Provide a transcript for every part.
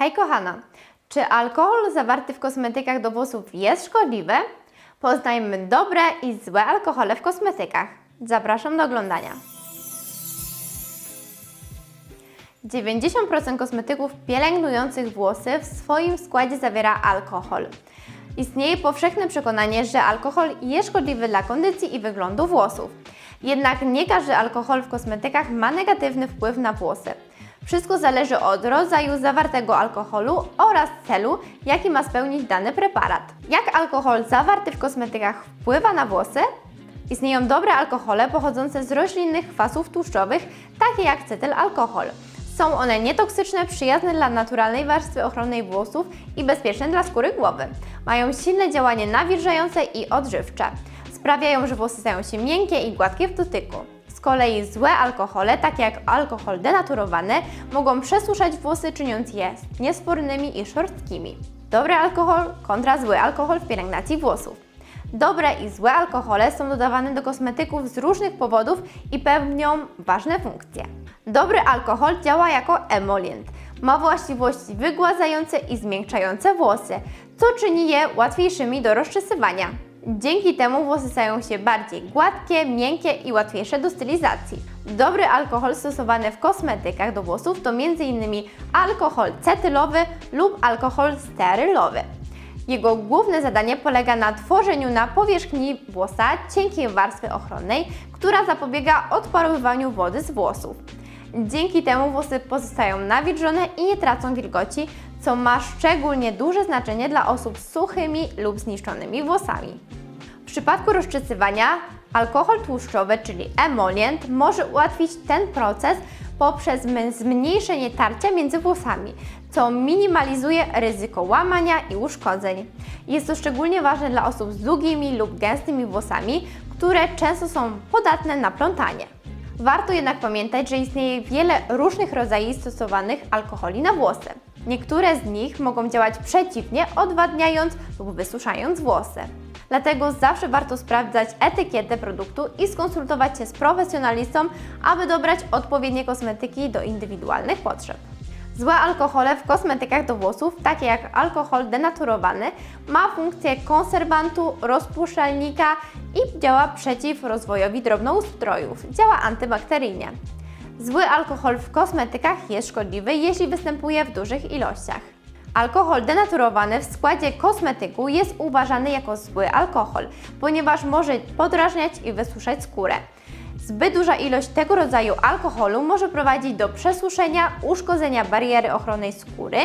Hej kochana, czy alkohol zawarty w kosmetykach do włosów jest szkodliwy? Poznajmy dobre i złe alkohole w kosmetykach. Zapraszam do oglądania. 90% kosmetyków pielęgnujących włosy w swoim składzie zawiera alkohol. Istnieje powszechne przekonanie, że alkohol jest szkodliwy dla kondycji i wyglądu włosów. Jednak nie każdy alkohol w kosmetykach ma negatywny wpływ na włosy. Wszystko zależy od rodzaju zawartego alkoholu oraz celu, jaki ma spełnić dany preparat. Jak alkohol zawarty w kosmetykach wpływa na włosy? Istnieją dobre alkohole pochodzące z roślinnych kwasów tłuszczowych, takie jak cetylalkohol. Są one nietoksyczne, przyjazne dla naturalnej warstwy ochronnej włosów i bezpieczne dla skóry głowy. Mają silne działanie nawilżające i odżywcze. Sprawiają, że włosy stają się miękkie i gładkie w dotyku. Z kolei złe alkohole, takie jak alkohol denaturowany, mogą przesuszać włosy, czyniąc je niespornymi i szorstkimi. Dobry alkohol kontra zły alkohol w pielęgnacji włosów. Dobre i złe alkohole są dodawane do kosmetyków z różnych powodów i pełnią ważne funkcje. Dobry alkohol działa jako emolient. Ma właściwości wygładzające i zmiękczające włosy, co czyni je łatwiejszymi do rozczesywania. Dzięki temu włosy stają się bardziej gładkie, miękkie i łatwiejsze do stylizacji. Dobry alkohol stosowany w kosmetykach do włosów to m.in. alkohol cetylowy lub alkohol sterylowy. Jego główne zadanie polega na tworzeniu na powierzchni włosa cienkiej warstwy ochronnej, która zapobiega odparowywaniu wody z włosów. Dzięki temu włosy pozostają nawilżone i nie tracą wilgoci, co ma szczególnie duże znaczenie dla osób z suchymi lub zniszczonymi włosami. W przypadku rozczesywania alkohol tłuszczowy, czyli emolient, może ułatwić ten proces poprzez zmniejszenie tarcia między włosami, co minimalizuje ryzyko łamania i uszkodzeń. Jest to szczególnie ważne dla osób z długimi lub gęstymi włosami, które często są podatne na plątanie. Warto jednak pamiętać, że istnieje wiele różnych rodzajów stosowanych alkoholi na włosy. Niektóre z nich mogą działać przeciwnie, odwadniając lub wysuszając włosy. Dlatego zawsze warto sprawdzać etykietę produktu i skonsultować się z profesjonalistą, aby dobrać odpowiednie kosmetyki do indywidualnych potrzeb. Złe alkohole w kosmetykach do włosów, takie jak alkohol denaturowany, ma funkcję konserwantu, rozpuszczalnika i działa przeciw rozwojowi drobnoustrojów. Działa antybakteryjnie. Zły alkohol w kosmetykach jest szkodliwy, jeśli występuje w dużych ilościach. Alkohol denaturowany w składzie kosmetyku jest uważany jako zły alkohol, ponieważ może podrażniać i wysuszać skórę. Zbyt duża ilość tego rodzaju alkoholu może prowadzić do przesuszenia, uszkodzenia bariery ochronnej skóry,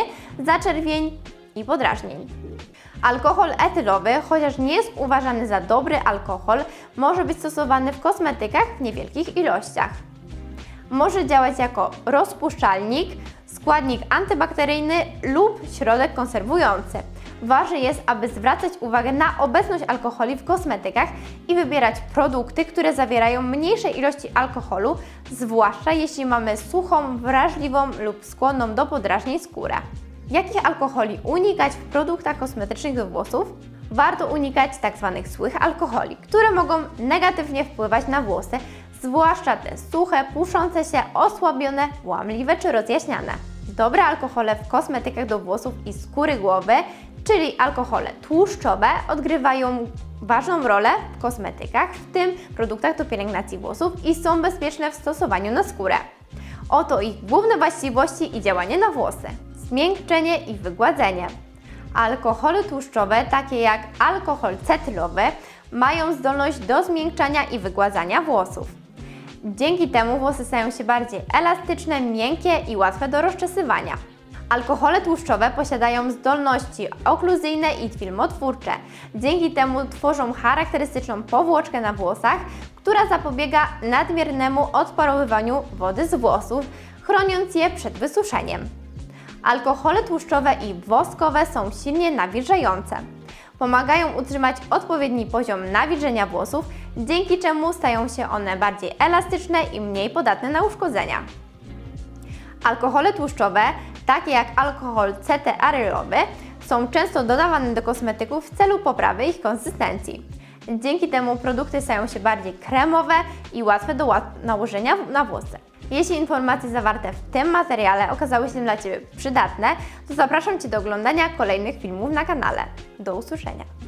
zaczerwień i podrażnień. Alkohol etylowy, chociaż nie jest uważany za dobry alkohol, może być stosowany w kosmetykach w niewielkich ilościach. Może działać jako rozpuszczalnik, składnik antybakteryjny lub środek konserwujący. Ważne jest, aby zwracać uwagę na obecność alkoholi w kosmetykach i wybierać produkty, które zawierają mniejsze ilości alkoholu, zwłaszcza jeśli mamy suchą, wrażliwą lub skłonną do podrażnień skórę. Jakich alkoholi unikać w produktach kosmetycznych do włosów? Warto unikać tzw. złych alkoholi, które mogą negatywnie wpływać na włosy, zwłaszcza te suche, puszące się, osłabione, łamliwe czy rozjaśniane. Dobre alkohole w kosmetykach do włosów i skóry głowy, czyli alkohole tłuszczowe, odgrywają ważną rolę w kosmetykach, w tym produktach do pielęgnacji włosów i są bezpieczne w stosowaniu na skórę. Oto ich główne właściwości i działanie na włosy. Zmiękczenie i wygładzenie. Alkohole tłuszczowe, takie jak alkohol cetylowy, mają zdolność do zmiękczania i wygładzania włosów. Dzięki temu włosy stają się bardziej elastyczne, miękkie i łatwe do rozczesywania. Alkohole tłuszczowe posiadają zdolności okluzyjne i filmotwórcze. Dzięki temu tworzą charakterystyczną powłoczkę na włosach, która zapobiega nadmiernemu odparowywaniu wody z włosów, chroniąc je przed wysuszeniem. Alkohole tłuszczowe i woskowe są silnie nawilżające. Pomagają utrzymać odpowiedni poziom nawilżenia włosów, dzięki czemu stają się one bardziej elastyczne i mniej podatne na uszkodzenia. Alkohole tłuszczowe, takie jak alkohol cetearylowy, są często dodawane do kosmetyków w celu poprawy ich konsystencji. Dzięki temu produkty stają się bardziej kremowe i łatwe do nałożenia na włosy. Jeśli informacje zawarte w tym materiale okazały się dla Ciebie przydatne, to zapraszam Cię do oglądania kolejnych filmów na kanale. Do usłyszenia!